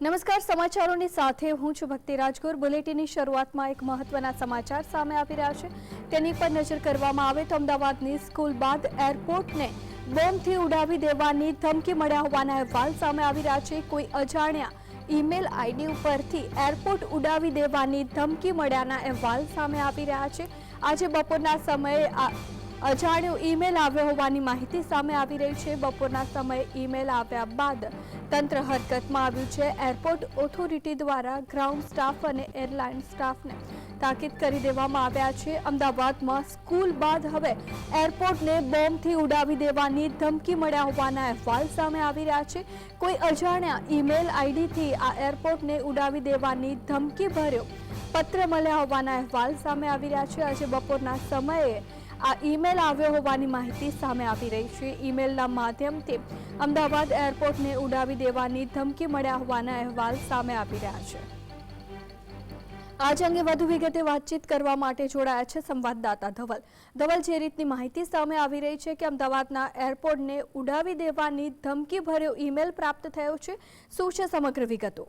નમસ્કાર, સમાચારોની સાથે હું છું ભક્તિ રાજગોર. બુલેટિનની શરૂઆતમાં એક મહત્વના સમાચાર સામે આવી રહ્યા છે. તેની પર નજર કરવામાં આવે તો અમદાવાદની સ્કૂલ બાદ એરપોર્ટને બોમ્બથી ઉડાવી દેવાની ધમકી મળ્યા હોવાના અહેવાલ સામે આવી રહ્યા છે. કોઈ અજાણ્યા ઈમેલ આઈડી ઉપરથી એરપોર્ટ ઉડાવી દેવાની ધમકી મળ્યાના અહેવાલ સામે આવી રહ્યા છે. આજે બપોરના સમયે અજાણ્યો ઈમેલ આવ્યો હોવાની માહિતી સામે આવી રહી છે. બપોરના સમયે ઈમેલ આવ્યા બાદ તંત્ર હરકતમાં આવ્યું છે. એરપોર્ટ ઓથોરિટી દ્વારા ગ્રાઉન્ડ સ્ટાફ અને એરલાઇન સ્ટાફને તાકીદ કરી દેવામાં આવ્યા છે. અમદાવાદમાં સ્કૂલ બાદ હવે એરપોર્ટને બોમ્બથી ઉડાવી દેવાની ધમકી મળ્યા હોવાના અહેવાલ સામે આવી રહ્યા છે. કોઈ અજાણ્યા ઈમેલ આઈડીથી આ એરપોર્ટને ઉડાવી દેવાની ધમકી ભર્યો પત્ર મળ્યા હોવાના અહેવાલ સામે આવી રહ્યા છે. આજે બપોરના સમયે આ ઈમેલ આવ્યો હોવાની માહિતી સામે આવી રહી છે. ઈમેલના માધ્યમથી અમદાવાદ એરપોર્ટને ઉડાવી દેવાની ધમકી મળ્યા હોવાના અહેવાલ સામે આવી રહ્યા છે. આજ અંગે વધુ વિગતે વાતચીત કરવા માટે જોડાયા છે સંવાદદાતા ધવલ. ધવલ, જે રીતની માહિતી સામે આવી રહી છે કે અમદાવાદના એરપોર્ટને ઉડાવી દેવાની ધમકી ભર્યો ઈમેલ પ્રાપ્ત થયો છે, શું છે સમગ્ર વિગતો?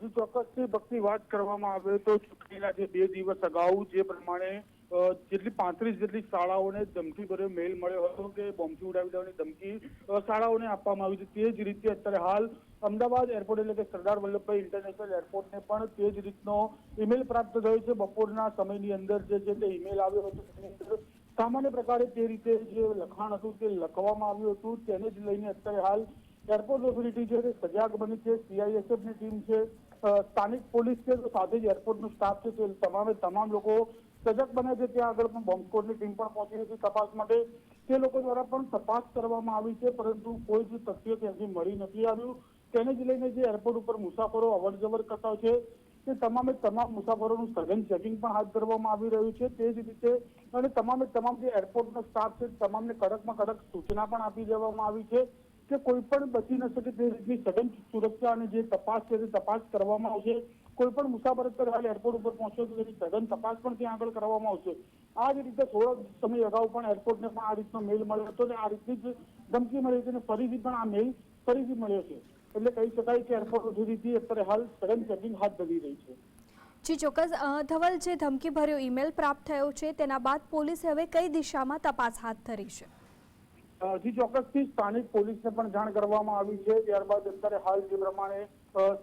જી ચોક્કસથી ભક્તિ વાત કરવામાં આવે તો ચૂંટણીના જે બે દિવસ અગાઉ જે પ્રમાણે જેટલી પાંત્રીસ જેટલી શાળાઓને ધમકી ભર્યો મેલ મળ્યો હતો કે બોમ્બથી ઉડાવી દેવાની ધમકી શાળાઓને આપવામાં આવી છે તે જ રીતે અત્યારે હાલ અમદાવાદ એરપોર્ટ એટલે કે સરદાર વલ્લભભાઈ ઇન્ટરનેશનલ એરપોર્ટને પણ તે જ રીતનો ઈમેલ પ્રાપ્ત થયો છે. બપોરના સમયની અંદર જે છે તે ઈમેલ આવ્યો હતો. તેની અંદર સામાન્ય પ્રકારે તે રીતે જે લખાણ હતું તે લખવામાં આવ્યું હતું. તેને જ લઈને અત્યારે હાલ એરપોર્ટ ઓથોરિટી છે તે સજાગ બની છે. સીઆઈએસએફની ટીમ છે. સ્થાનિક પોલીસ છે. સાથે જ એરપોર્ટનો સ્ટાફ છે. તે તમામે તમામ લોકો સજાગ બને છે, ત્યાં આગળ પણ બોમ્બસ્કોડની ટીમ પણ પહોંચી હતી તપાસ માટે. તે લોકો દ્વારા પણ તપાસ કરવામાં આવી છે, પરંતુ કોઈ જ તથ્ય ત્યાંથી મળી નથી આવ્યું. તેને જ લઈને જે એરપોર્ટ ઉપર મુસાફરો અવર જવર કરતા છે, તે તમામે તમામ મુસાફરોનું સઘન ચેકિંગ પણ હાથ ધરવામાં આવી રહ્યું છે. તે જ રીતે અને તમામે તમામ જે એરપોર્ટનો સ્ટાફ છે તમામને કડકમાં કડક સૂચના પણ આપી દેવામાં આવી છે. કે કોઈ પણ બચી ન શકે તે રીતની સઘન સુરક્ષા અને જે તપાસ છે તે તપાસ કરવામાં આવશે. કોઈ પણ મુસાફર અત્યારે હાલ એરપોર્ટ ઉપર પહોંચ્યો તો તેની સઘન તપાસ પણ ત્યાં આગળ કરવામાં આવશે. આ જ રીતે થોડોક સમય અગાઉ પણ એરપોર્ટને પણ આ રીતનો મેલ મળ્યો હતો અને આ રીતની જ ધમકી મળી હતી અને ફરીથી પણ આ મેલ ફરીથી મળ્યો છે. એટલે કહી શકાય કે એરપોર્ટ ઓથોરિટી અત્યારે હાલ સઘન ચેકિંગ હાથ ધરી રહી છે. જી, ચોક્કસ. ધવલ, જે ધમકી ભર્યો ઈમેલ પ્રાપ્ત થયો છે, તેના બાદ પોલીસે હવે કઈ દિશામાં તપાસ હાથ ધરી છે? અ, જી ચોક્કસથી સ્થાનિક પોલીસને પણ જાણ કરવામાં આવી છે. ત્યારબાદ અત્યારે હાલ જે પ્રમાણે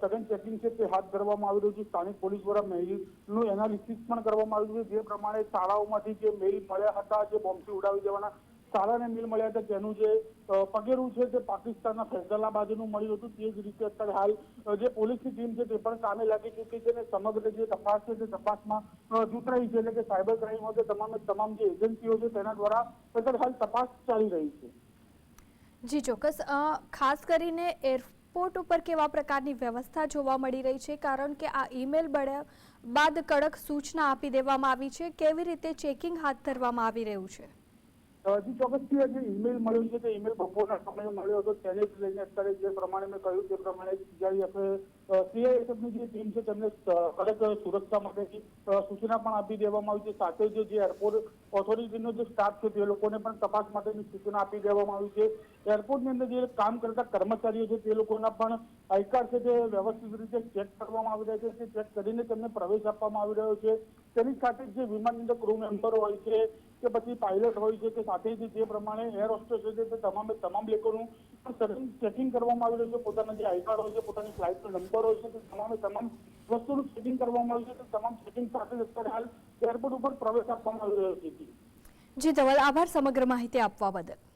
સઘન ચેકિંગ છે તે હાથ ધરવામાં આવી રહ્યું છે. સ્થાનિક પોલીસ દ્વારા મેઇલનું એનાલિસિસ પણ કરવામાં આવ્યું છે. જે પ્રમાણે શાળાઓમાંથી જે મેઇલ મળ્યા હતા જે બોમ્બથી ઉડાવી દેવાના શાળાને મિલ મળ્યા હતા તેનું જે પગેરું છે તે પાકિસ્તાનના ફૈઝલાબાદનું મળ્યું હતું, તે જ રીતે અત્યારે હાલ જે પોલીસની ટીમ છે તે પણ કામે લાગી ચૂકી છે અને સમગ્ર જે તપાસ છે તે તપાસમાં જૂતરાઈ છે એટલે કે સાયબર ક્રાઇમ હોય તમામ તમામ જે એજન્સીઓ છે તેના દ્વારા અત્યારે હાલ તપાસ ચાલી રહી છે. જી, ચોક્કસ. ખાસ કરીને એરપોર્ટ ઉપર કેવા પ્રકારની વ્યવસ્થા જોવા મળી રહી છે? કારણ કે આ ઈમેલ બાદ કડક સૂચના આપી દેવામાં આવી છે. કેવી રીતે ચેકિંગ હાથ ધરવામાં આવી રહ્યું છે? અ, જી ચોક્કસથી જે ઈમેલ મળ્યો છે તે ઈમેલ બપોરના સમયે મળ્યો હતો. તેને જ લઈને અત્યારે જે પ્રમાણે મેં કહ્યું તે પ્રમાણે સીઆઈએફે સીઆઈએફની જે ટીમ છે તેમને કડક સુરક્ષા માટેની સૂચના પણ આપી દેવામાં આવી છે. સાથે જ જે એરપોર્ટ ઓથોરિટીનો જે સ્ટાફ છે તે લોકોને પણ તપાસ માટેની સૂચના આપી દેવામાં આવી છે. એરપોર્ટની અંદર જે કામ કરતા કર્મચારીઓ છે તે લોકોના પણ આઈ છે તે વ્યવસ્થિત રીતે ચેક કરવામાં આવી રહ્યા છે. તે ચેક કરીને તેમને પ્રવેશ આપવામાં આવી રહ્યો છે. તેની સાથે જે વિમાનની અંદર ક્રૂ મેમ્બર હોય છે કે પછી પાયલટ હોય છે કે સાથે જ પ્રમાણે એર હોસ્ટેસ હોય છે તે તમામે તમામ લોકોનું ચેકિંગ કરવામાં આવી રહ્યું છે. પોતાના જે આઈ કાર્ડ હોય છે, પોતાની ફ્લાઇટનો નંબર હોય છે, તે તમામે તમામ વસ્તુનું ચેકિંગ કરવામાં આવ્યું છે. તે તમામ ચેકિંગ સાથે અત્યારે હાલ એરપોર્ટ ઉપર પ્રવેશ આપવામાં આવી રહ્યો છે. જી ધવલ, આભાર સમગ્ર માહિતી આપવા બદલ.